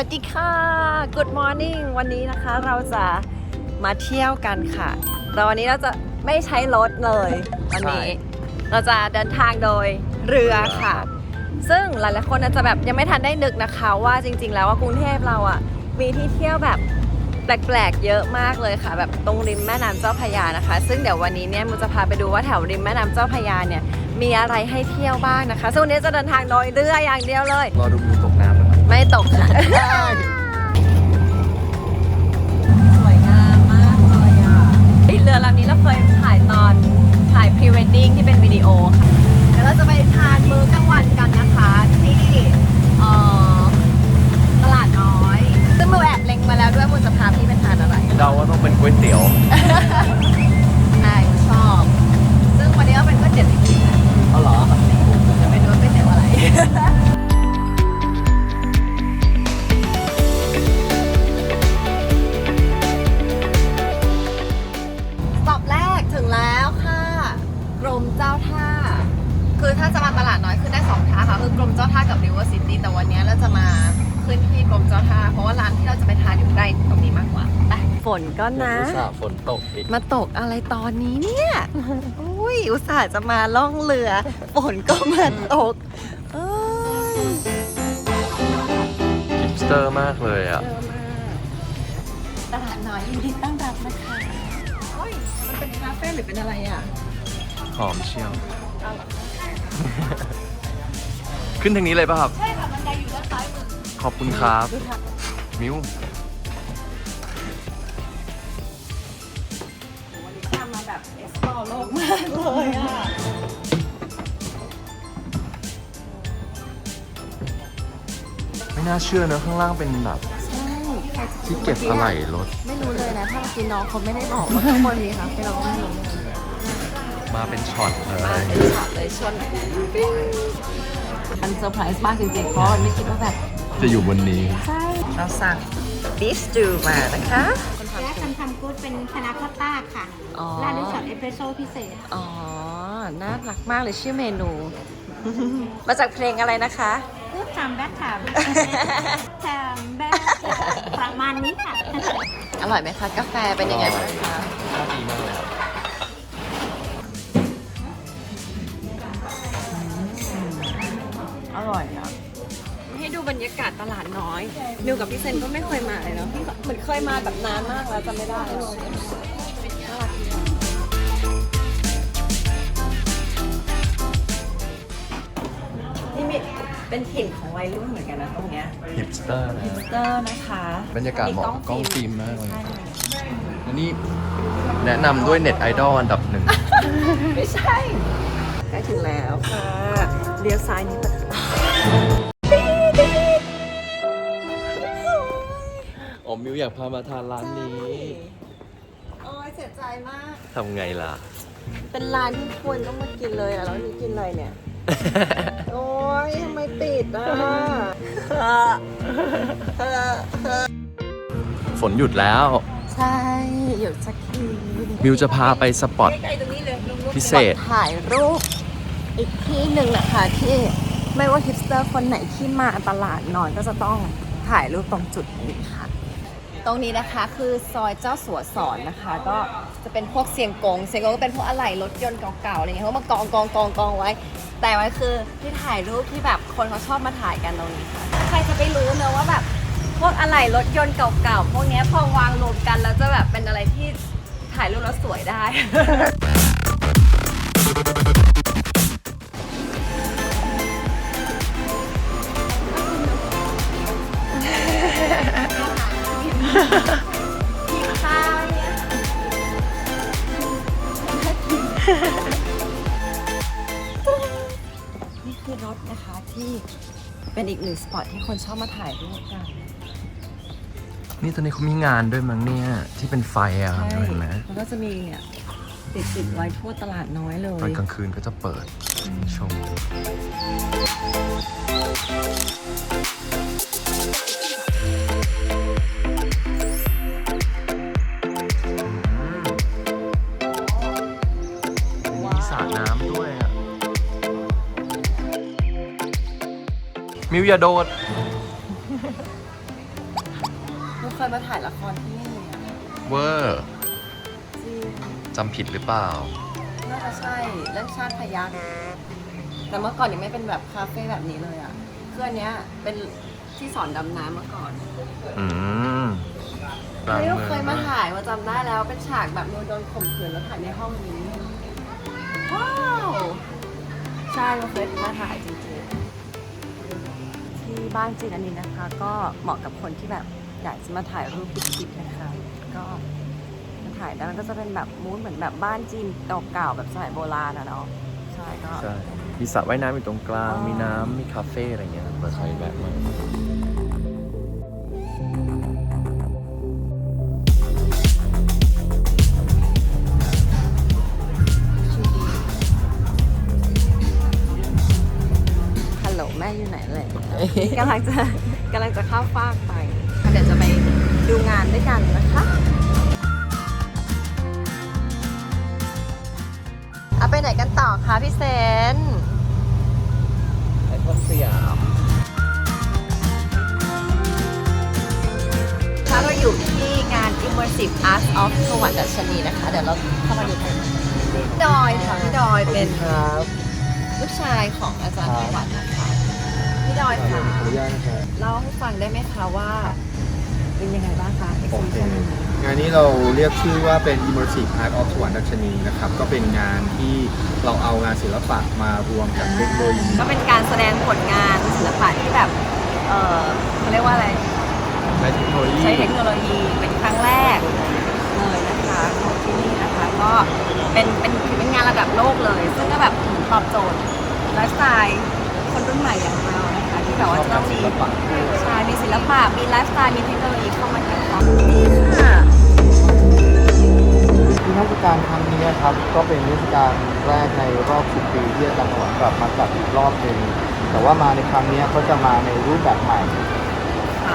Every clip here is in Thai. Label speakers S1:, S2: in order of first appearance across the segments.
S1: สวัสดีค่ะ Good morning วันนี้นะคะเราจะมาเที่ยวกันค่ะ แต่วันนี้เราจะไม่ใช้รถเลย วันนี้
S2: ใช่
S1: เราจะเดินทางโดยเรือค่ะ ซึ่งหลายๆคนอาจจะแบบยังไม่ทันได้นึกนะคะ ว่าจริง ๆ แล้วว่ากรุงเทพเราอะมีที่เที่ยวแบบแปลกๆ เยอะมากเลยค่ะ แบบตรงริมแม่น้ำเจ้าพระยานะคะ ซึ่งเดี๋ยววันนี้เนี่ยมูจะพาไปดูว่าแถวริมแม่น้ำเจ้าพระยาเนี่ยมีอะไรให้เที่ยวบ้างนะคะซึ่งวันนี้จะเดินทางโดยเรืออย่างเดียวเลย
S2: รอดูวิวตกน้ำนะครับ
S1: ไม่ตกค่ะ สวยงามมากเลยอะเรือลำนี้เราเคยถ่ายตอนถ่ายพรีเวดดิ้งที่เป็นวิดีโอค่ะ เดี๋ยวเราจะไปทานมื้อกลางวันกันนะคะที่เอ่อตลาดน้อย ซึ่งมูแอบเล็งมาแล้วด้วยมูจะพาพี่ไปทานอะไร
S2: เดาว่าต้องเป็นก๋วยเตี๋ยว
S1: ใช่ชอบ ซึ่งวันนี้ก็เป็นก๋วยเตี๋ยวจริงๆนะ
S2: เอาเหรอ
S1: จะไปดูว่าก๋วยเตี๋ยวอะไร มเจ้าท่า คือถ้าจะมาตลาดน้อยขึ้นได้สองท่าค่ะคือกรมเจ้าท่ากับ River City แต่วันนี้เราจะมาขึ้นที่กรมเจ้าท่า เพราะว่าร้านที่เราจะไปทานอยู่ใกล้ตรงนี้มากกว่าไปฝนก็นะ
S2: อุตส่าห์ฝนตกอีก
S1: มาตกอะไรตอนนี้เนี่ยอุ้ยอุตส่าห์จะมาล่องเรือ ฝนก็มาตกเอ้ย
S2: ฮิปสเตอร์มากเลยอะ
S1: เจอมาตลาดน้อยยินดีต้อนรับนะคะโอ้ยมันเป็นคาเฟ่หรือเป็นอะไรอะ
S2: ห อมเชียว ขึ้นทางนี้เลยป่ะครับ
S1: ใช่ค่ะมันไดอยู่ด้านซ้ายมือ
S2: ขอบคุณครับ
S1: ดูค่ะ
S2: มิว
S1: วันนี้ทำมาแบบเอสโตโลกมากเลยอะ
S2: ไม่น่าเชื่อเนอะข้างล่างเป็นแบบ
S1: ใช่ใครจะ
S2: ที่เก็บอะไหล่รถ
S1: ไม่รู้เลยนะ ถ้าเมื่อกี้น้องเขาไม่ได้บอกว่าข้างบนมีคาเฟ่เราก็ไม่รู้เลย
S2: มาเป็นช็อตเล
S1: มายเป็นช็อตเลยชนปิ้งอันเซอร์ไพรส์มากจริงๆ เพราะไม่คิดว่าแบบ
S2: จะอยู่บนนี้
S1: ใช่ เราสั่งบิสจูมานะคะ
S3: และคันทำกู๊ดเป็นพานาคอตต้าค่ะ
S1: อ๋อ
S3: ราดด้วยช็อตเอสเปรสโซ่พิเศษ
S1: อ๋อ น่ารักมากเลยชื่อเมนู มาจากเพลงอะไรนะคะ
S3: กู๊ดทำแบททำทำแบทประมาณนี้ค่ะ
S1: อร่อยไหมคะ กาแฟเป็นยังไงบ้างคะ
S2: ชอบดีมากเลย รับ
S1: อร่อยอะให้ดูบรรยากาศตลาดน้อยนิวกับพี่เซนก็ไม่เคยมาเลยเนาะพี่เหมือนเคยมาแบบนานมากแล้วจำไม่ได้น่ารักดีนี่มีเป็นถิ่นของวัยรุ่นเหมือนกันนะตรงเนี้ย
S2: ฮิปสเตอร์นะ
S1: ฮิปสเตอร์นะคะ
S2: บรรยากาศเหมาะกับกล้องฟิล์มมากเลย
S1: ใช่
S2: และนี่แนะนำด้วยเน็ตไอดอลอันดับหนึ่ง
S1: ไม่ใช่ใกล้ถึงแล้วค่ะเลี้ยวซ้ายนิดนึง
S2: อ๋อมิวอยากพามาทานร้านนี้
S1: โอ้ยเสียใจมาก
S2: ทำไงล่ะ
S1: เป็นร้านที่ควรต้องมากินเลยอะแล้วนี่กินอะไรเนี่ย โอ้ยทำไมติดอะ
S2: ฝนหยุดแล้ว
S1: ใช่หยุดสักที
S2: มิวจะพาไปสปอต
S1: ใกล้ๆตรงนี้เลยลุงๆ
S2: พิเศษ
S1: ถ่ายรูปอีกที่หนึ่งนะคะที่ ไม่ว่าฮิปสเตอร์คนไหนที่มาตลาดนอนก็จะต้องถ่ายรูปตรงจุดนี้ค่ะ ตรงนี้นะคะคือซอยเจ้าสัวสอนนะคะ ก็จะเป็นพวกเสียงกง เสียงกงก็เป็นพวกอะไหล่รถยนต์เก่าๆอะไรเงี้ยเขามากองกองกองกองไว้ แต่มันคือที่ถ่ายรูปที่แบบคนเขาชอบมาถ่ายกันตรงนี้ค่ะใครจะไปรู้เนอะว่าแบบพวกอะไหล่รถยนต์เก่าๆพวกนี้พอวางรวมกันแล้วจะแบบเป็นอะไรที่ถ่ายรูปแล้วสวยได้ ข้าวเนี่ยนี่คือรถนะคะที่เป็นอีกหนึ่งสปอตที่คนชอบมาถ่ายรูปกัน
S2: นี่ตอนนี้เขามีงานด้วยมั้งเนี่ย ที่เป็นไฟอะครับเห็นไหม
S1: มันก็จะมีเนี่ยติดติดๆไว้ทั่วตลาดน้อยเล
S2: ตอน
S1: ย
S2: กลางคืนก็จะเปิดชมมี มิวอย่าโดด
S1: มันเคยมาถ่ายละครที่นี่อะ
S2: เวอร์
S1: จริง
S2: จำผิดหรือเปล่า
S1: น่าจะใช่เรื่องชาติพยักแต่เมื่อก่อนยังไม่เป็นแบบคาเฟ่แบบนี้เลยอะคืออันเนี้ยเป็นที่สอนดำน้ำเมื่อก่อน
S2: อืมกลาง
S1: นี่
S2: เมือง
S1: เคยมาถ่ายมาจำได้แล้วเป็นฉากแบบโดนโดนข่มขืนแล้วถ่ายในห้องนี้ว้าวใช่เราเคยมาถ่ายจริงๆ ที่บ้านจีนอันนี้นะคะ ก็เหมาะกับคนที่แบบอยากจะมาถ่ายรูปคิดๆนะคะ ก็มาถ่ายได้มันก็จะเป็นแบบมูดเหมือนแบบบ้านจีนเก่าๆแบบสมัยโบราณอะเนาะใช่ก็
S2: ใช่มีสระว่ายน้ำอยู่ตรงกลาง
S1: อ๋อ
S2: มีน้ำมีคาเฟ่อะไรเงี้ยเปิดใช้แบบมา
S1: กำลังจะกำลังจะเข้าฟากไปเดี๋ยวจะไปดูงานด้วยกันนะคะเอาไปไหนกันต่อคะพี่เซน
S2: ไอคอนสยาม
S1: ถ้าเราอยู่ที่งาน Immersive Arts of สวรรค์ดัชนีนะคะ เดี๋ยวเราเข้ามาดูกันพี่ดอยค่ะพี่ดอยเป็น
S2: ครับ
S1: ลูกชายของอาจารย์สวรรค์นะคะพี่ ดอยค่ะ
S2: ขออนุญาตนะครับ
S1: เล่าให้ฟังได้ไหมคะว่าเป็นยังไงบ้างคะ
S4: โอเค
S1: exhibition นี้
S4: งานนี้เราเรียกชื่อว่าเป็น Immersive Art of สวรรค์ดัชนีนะครับ ก็เป็นงานที่เราเอางานศิลปะมารวมกับเทคโนโลยี
S1: ก็เป็นการแสดงผลงานศิลปะที่แบบเออเขาเรียกว่าอะไร
S2: ใช้เทคโนโลยี
S1: ใช้เทคโนโลยีเป็นครั้งแรกเลยนะคะของที่นี่นะคะก็เป็นเป็นถือเป็นงานระดับโลกเลย ซึ่งก็แบบเหมือนตอบโจทย์ไลฟ์สไตล์คนรุ่นใหม่อย่างเรานะคะที่ แบบว่าจะต้องมีใช่มีศิลปะ มีไลฟ์สไตล์ มีเทคโนโลยีเข้ามาเกี่ยวข้องนี่ค่ะ
S4: ที่เทศกาลครั้งนี้ครับก็เป็นเทศกาลแรกในรอบ 10 ปีที่อาจารย์สวรรค์กลับมาจัดอีกรอบหนึ่งแต่ว่ามาในครั้งนี้เขาจะมาในรูปแบบใหม่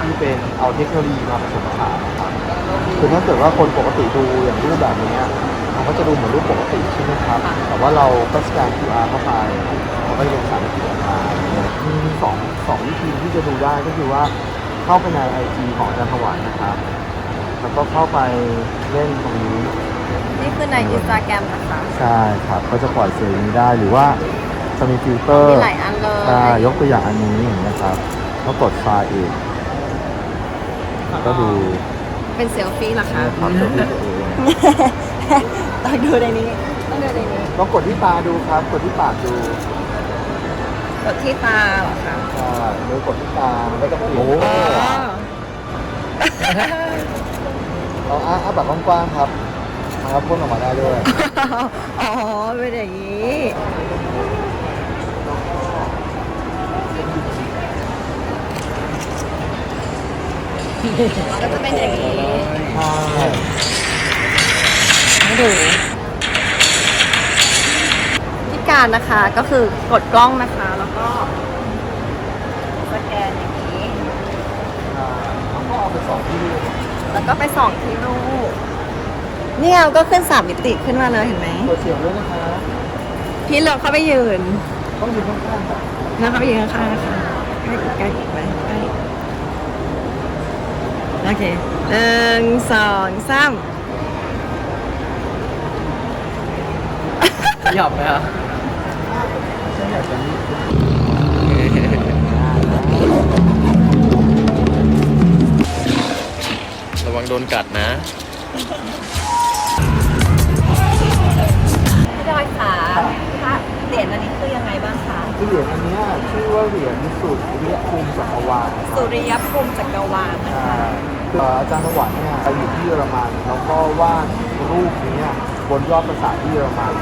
S4: ที่เป็นเอาเทคโนโลยีมาผสมผสานนะครับคือถ้าเกิดว่าคนปกติดูอย่างรูปแบบนี้ มันก็จะดูเหมือนรูปปกติใช่ไหมครับ แต่ว่าเราก็สแกน QR เข้าไปมันก็จะเป็นสามมิติออกมามีสองสองวิธีที่จะดูได้ก็คือว่าเข้าไปใน IG ของอาจารย์ถวันนะครับ แล้วก็เข้าไปเล่นตรงนี้
S1: นี่คือในอินสตาแกรมนะคะ
S4: ใช่ครับ ก็จะปล่อยเสียงนี้ได้หรือว่าจะมีฟิลเตอร์
S1: มีหลายอันเลย
S4: ใช่ยกตัวอย่างอันนี้อย่างนี้ยครับแล้วกดไฟล์อีกก็ดู
S1: เป็นเซลฟี่เหรอคะ
S4: ความเซลฟี่ตัวเอง
S1: ต้องดูในนี้ต้องดูในนี้
S4: ต้องกดที่ตาดูครับ กดที่ปากดู
S1: กดที่ตาเหรอคะ
S4: ใช่โดยกดที่ตามันก็จะเปลี่ยน
S2: โอ้
S4: เราอ้าอ้าปากกว้างๆครับมันก็พ่นออกมาได้ด้วย
S1: อ๋อเป็นอย่างนี้ก็จะเป็นอย่างนี้
S4: ใช่
S1: ให้ดูที่การนะคะก็คือกดกล้องนะคะ แล้วก็สแกนอย่างนี้
S4: แล้วก็เอาไปสองที่ดู
S1: แล้วก็ไปส่องที่รูปเนี่ยมันก็ขึ้นสามมิติขึ้นมาเลยเห็นไหม
S4: กดเสียงด้วยนะครับ
S1: พี่เราเข้าไปยืน
S4: ต้องยืนข้างๆครับ
S1: แล้วเข้าไปยืนข้างๆนะคะใกล้อีกใกล้อีกไหมใกล้อีกโอเคหนึ่งสองสาม
S2: หยับไหมครับ
S4: ฉันอยากจะนี่
S2: ระวังโดนกัดนะ
S1: พี่ดอยค่ะพระเหรียญอันนี้คือยังไงบ้างคะ
S4: เหรียญอันเนี้ยชื่อว่าเหรียญสุดเรียกภูมิจักรวาลครับ
S1: สุริยภูมิจักรวาลนะ
S4: ใช่
S1: คะ
S4: เอ่ออาจารย์ถวันเนี่ยไปอยู่ที่เยอรมันแล้วก็วาดรูปเนี้ยบนยอดปราสาทที่เยอรมัน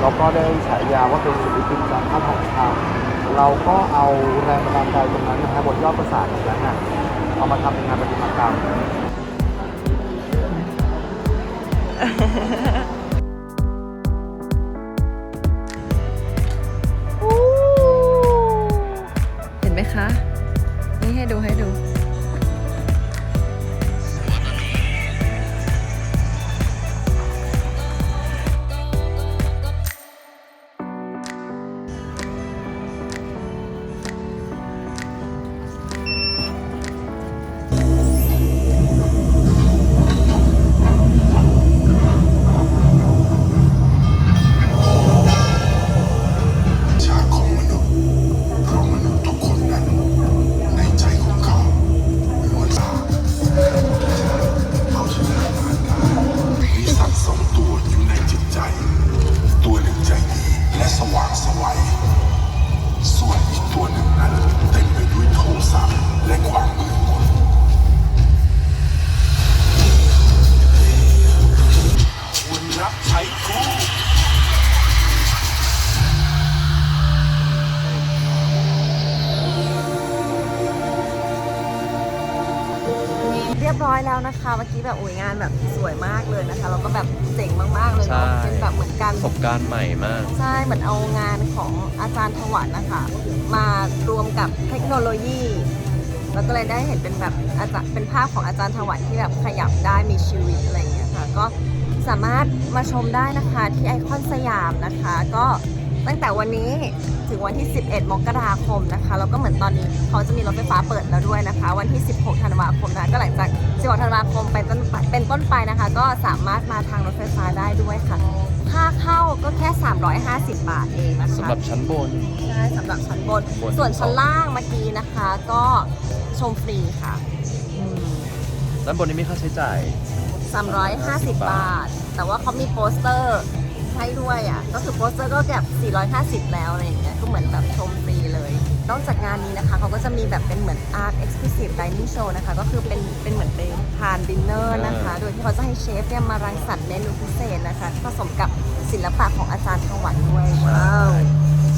S4: แล้วก็ได้ฉายาว่าเป็นศิลปินจากภาพทองคำเราก็เอาแรงบันดาลใจตรงนั้นนะฮะบนยอดปราสาทตรงนั้นนะเอามาทำเป็นงานประติมากรรม
S1: เห็นไหมคะ นี่ให้ดูให้ แบบโอ้ยงานแบบสวยมากเลยนะคะ แล้วก็แบบเจ๋งมากๆเลย
S2: ใช่
S1: เนาะเป็นแบบเหมือนกัน
S2: ประสบการณ์ใหม่มาก
S1: ใช่เหมือนเอางานของอาจารย์ถวันนะคะ มารวมกับเทคโนโลยี แล้วก็เลยได้เห็นเป็นแบบอาจารย์เป็นภาพของอาจารย์ถวันที่แบบขยับได้มีชีวิตอะไรอย่างเงี้ยค่ะ ก็สามารถมาชมได้นะคะที่ไอคอนสยามนะคะ ก็ ตั้งแต่วันนี้ถึงวันที่ 11 มกราคมนะคะ แล้วก็เหมือนตอนนี้เขาจะมีรถไฟฟ้าเปิดแล้วด้วยนะคะ วันที่ 16 ธันวาคมนะก็หลังจาก 16 ธันวาคมเป็นต้นไปเป็นต้นไปนะคะ ก็สามารถมาทางรถไฟฟ้าได้ด้วยค่ะ ค่าเข้าก็แค่ 350 บาทเองนะคะ
S2: สำหรับชั้นบน
S1: ใช่สำหรับชั้นบน
S2: บน
S1: ส่วนชั้นล่างเมื่อกี้นะคะ ก็ชมฟรีค่ะอืม
S2: ด้านบนนี้มีค่าใช้จ่าย
S1: 350 บาท แต่ว่าเขามีโปสเตอร์ ให้ด้วยอะ ก็คือโปสเตอร์ก็แบบ 450 แล้วอะไรอย่างเงี้ย ก็เหมือนแบบชมฟรีเลย นอกจากงานนี้นะคะ เขาก็จะมีแบบเป็นเหมือน Art Exclusive Dining Show นะคะ ก็คือเป็นเป็นเหมือนไปทานดินเนอร์นะคะ โดยที่เขาจะให้เชฟเนี่ยมารังสรรค์เมนูพิเศษนะคะ ผสมกับศิลปะของอาจารย์ถวันด้วยว้าว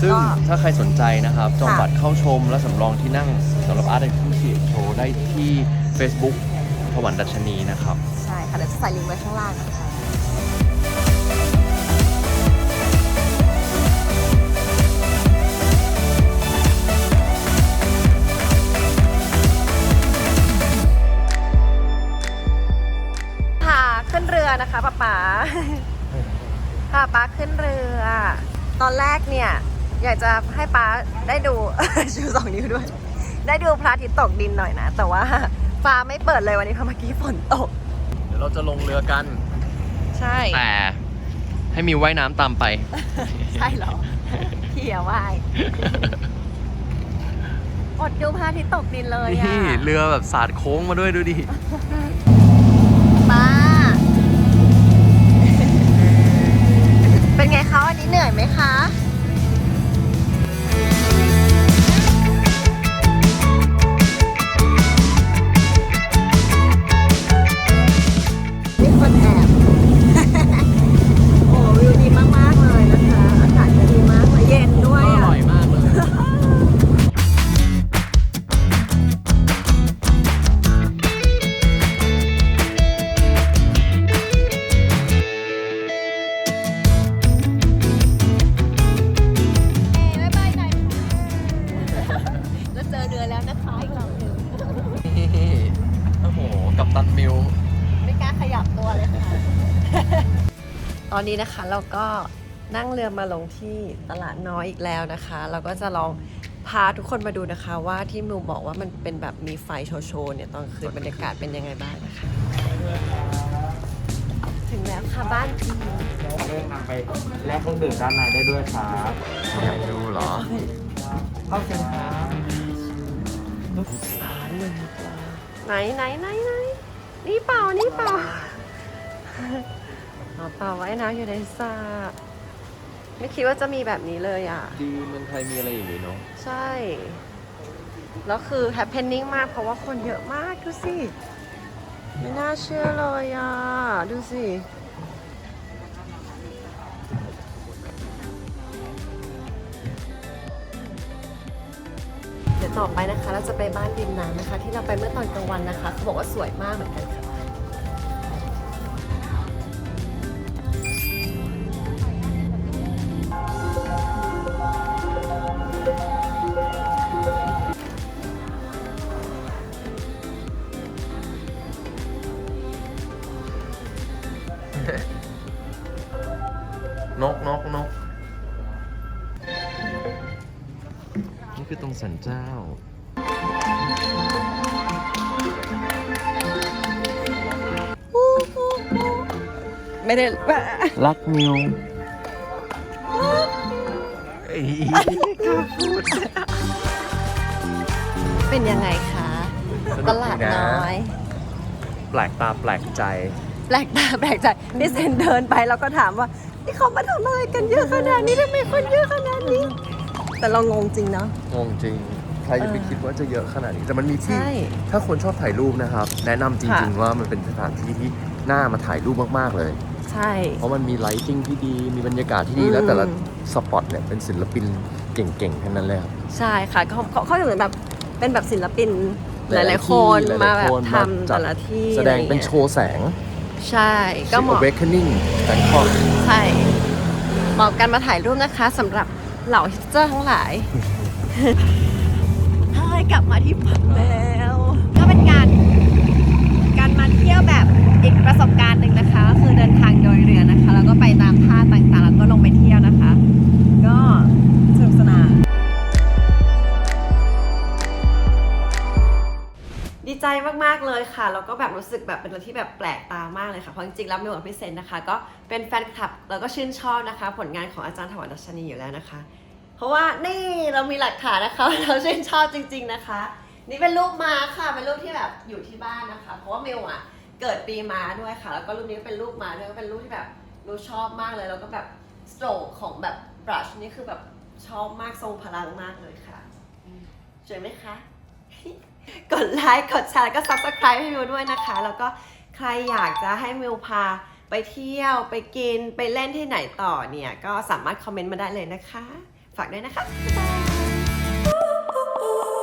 S2: ซึ่ง
S1: ก็
S2: ถ้าใครสนใจนะครับ จอง
S1: ค่ะ
S2: บัตรเข้าชมและสำรองที่นั่งสำหรับ Art Exclusive Show ได้ที่ Facebook ถวันดัชนีนะครับ
S1: ใช่ค่ะเดี๋ยวจะใส่ลิงก์ไว้ข้างล่างนะคะ พาป๊าขึ้นเรือ ตอนแรกเนี่ย อยากจะให้ป๊าได้ดู ชูสองนิ้วด้วย ได้ดูพระอาทิตย์ตกดินหน่อยนะ แต่ว่าฟ้าไม่เปิดเลยวันนี้เพราะเมื่อกี้ฝนตก
S2: เดี๋ยวเราจะลงเรือกัน
S1: ใช่
S2: แต่ ให้มีว่ายน้ำตามไป
S1: ใช่เหรอเขี่ยว่ายอดดูพระอาทิตย์ตกดินเลยอะ
S2: นี่เรือแบบสาดโค้งมาด้วยดูดิ
S1: อนนี้นะคะเราก็นั่งเรือมาลงที่ตลาดน้อยอีกแล้วนะคะ เราก็จะลองพาทุกคนมาดูนะคะ ว่าที่มิวบอกว่ามันเป็นแบบมีไฟโชว์โชว์เนี่ยตอนคืนบรรยากาศเป็นยังไงบ้างนะคะ ถึงแล้วค่ะบ้านพี
S4: เรื่องนำไปแลกเครื่องดื่มด้านในได้ด้วยครับ
S2: อยากดูเหรอ
S4: เข้าเชิญครับ
S1: ไหนไหนไหนไหนนี่เปล่านี่เปล่า อ๋อเปล่าไว้น้ำอยู่ในสระไม่คิดว่าจะมีแบบนี้เลยอะ
S2: ดีเมืองไทยมีอะไรอย่างนี้เนาะ
S1: ใช่ แล้วคือ happening มากเพราะว่าคนเยอะมากดูสิ ไม่น่าเชื่อเลยอะ ดูสิ เดี๋ยวต่อไปนะคะ เราจะไปบ้านริมน้ำนะคะ ที่เราไปเมื่อตอนกลางวันนะคะ เขาบอกว่าสวยมากเหมือนกันค่ะ
S2: นกนกนกนี่คือตรงสันเจ้า
S1: ไม่ได้
S2: รักมิว
S1: เป็นยังไงคะ
S2: สนุกดีนะ
S1: ตลาดน้อย
S2: แปลกตาแปลกใจ
S1: แปลกตาแปลกใจพี่เซนเดินไปแล้วก็ถามว่า นี่เขามาทำอะไรกันเยอะขนาดนี้ทำไมคนเยอะขนาดนี้ แต่เรางงจริงเนาะ
S2: งงจริง ใครจะไป
S1: เออ
S2: คิดว่าจะเยอะขนาดนี้ แต่มันมีที่
S1: ใช่
S2: ถ้าคนชอบถ่ายรูปนะครับ แนะนำจริง
S1: ค่ะ
S2: ๆ ว่ามันเป็นสถานที่ที่น่ามาถ่ายรูปมากๆเลย
S1: ใช่
S2: เพราะมันมีไลติ้งที่ดี มีบรรยากาศที่ดี
S1: อืม
S2: แล้วแต่ละสปอตเนี่ยเป็นศิลปินเก่งๆทั้งนั้นเลยครับ
S1: ใช่ค่ะเขาเขาเขาเหมือนแบบเป็นแบบศิลปินหลายๆคน
S2: หล
S1: มา
S2: ๆ
S1: แบบ
S2: คน
S1: ทำ
S2: จั
S1: แต่ละที่
S2: แสดงเป็น
S1: อะไรเงี้ย
S2: โชว์แสง
S1: ใช่ก็เหมาะ
S2: Awakening Bangkok
S1: ใช่เหมาะกับการมาถ่ายรูปนะคะสำหรับเหล่าฮิปสเตอร์ทั้งหลายเฮ้ยกลับมาที่ฝั่งแล้ว ก็เป็นการ การมาเที่ยวแบบอีกประสบการณ์หนึ่งนะคะ ก็คือเดินทางโดยเรือนะคะ แล้วก็ไปตามท่าต่างๆ แล้วก็ลงไปเที่ยวนะคะ ใจมากๆเลยค่ะแล้วก็แบบรู้สึกแบบเป็นอะไรที่แบบแปลกตามากเลยค่ะเพราะจริงๆแล้วมิวกับพี่เซนนะคะ ก็เป็นแฟนคลับแล้วก็ชื่นชอบนะคะ ผลงานของอาจารย์ถวันดัชนีอยู่แล้วนะคะ เพราะว่านี่เรามีหลักฐานนะคะเราชื่นชอบจริง ๆนะคะ นี่เป็นรูปม้าค่ะเป็นรูปที่แบบอยู่ที่บ้านนะคะ เพราะว่ามิวอะเกิดปีม้าด้วยค่ะ แล้วก็รูปนี้ก็เป็นรูปม้าด้วยก็เป็นรูปที่แบบมิวชอบมากเลยแล้วก็แบบสโตรกของแบบบรัชนี่คือแบบชอบมากทรงพลังมากเลยค่ะสวยไหมคะ กดไลค์ กดแชร์ ก็ซับสไคร b e ให้มิวด้วยนะคะ แล้วก็ใครอยากจะให้มิวพาไปเที่ยว ไปกิน ไปเล่นที่ไหนต่อเนี่ย ก็สามารถคอมเมนต์มาได้เลยนะคะ ฝากด้วยนะคะ บ๊ายบาย